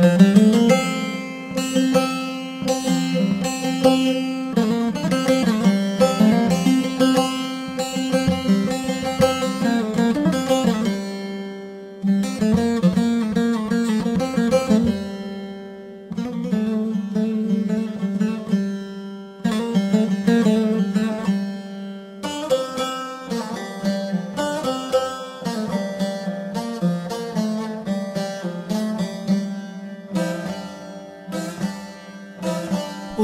Mm-hmm.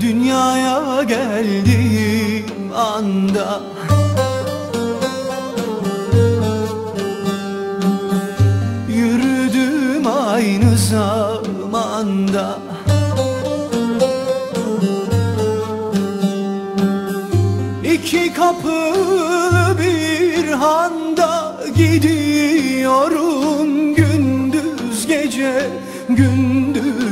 Dünyaya geldiğim anda. Yürüdüm aynı zamanda. İki kapılı bir handa gidiyorum gündüz gece gündüz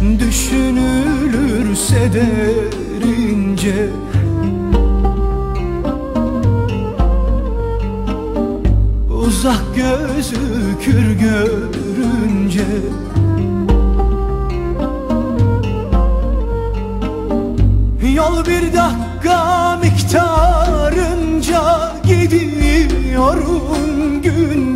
Düşünülürse derince Uzak gözükür görünce Yol bir dakika miktarınca gidiyorum Gündüz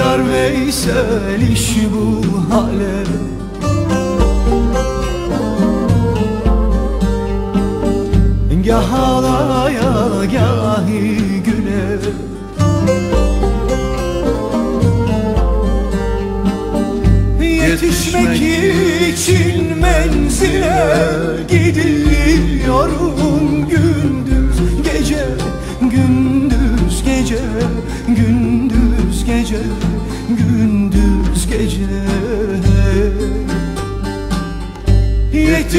Şaşar Veysel iş bu hale. Gah ağlaya gahi güle Yetişmek için menzile gidiyorum